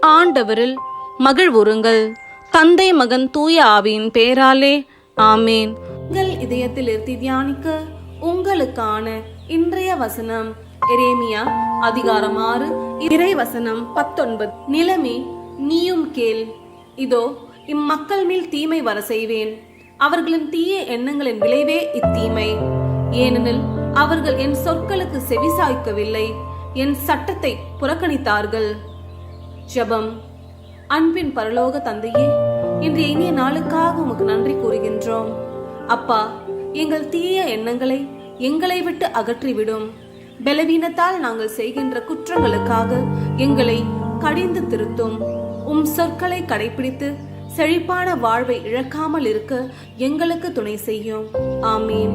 ஆண்டவரில் மகிழ்வுறுங்கள் தந்தை மகன் தூய ஆவியின் பேராலே ஆமேன். உங்கள் இதயத்தில் இருத்தி தியானிக்க உங்களுக்கான இன்றைய வசனம் எரேமியா அதிகாரம் ஆறு இறை வசனம் பத்தொன்பது. நிலமே நீயும் கேள். இதோ இம்மக்கள் மேல் தீமை வர செய்வேன். அவர்களின் தீய எண்ணங்களின் விளைவே இத்தீமை. ஏனெனில் அவர்கள் என் சொற்களுக்கு செவிசாய்க்கவில்லை. என் சட்டத்தை புறக்கணித்தார்கள். ஜெபம். அன்பின் பரலோக தந்தையே இன்றைய இனிய நாளுக்காக உமக்கு நன்றி கூறுகின்றோம். அப்பா எங்கள் தீய எண்ணங்களை எங்களை விட்டு அகற்றிவிடும். பலவீனத்தால் நாங்கள் செய்கின்ற குற்றங்களுக்காக எங்களை கடிந்து திருத்தும். உம் சொற்களை கடைபிடித்து செழிப்பான வாழ்வை இழக்காமல் இருக்க எங்களுக்கு துணை செய்யும். ஆமீன்.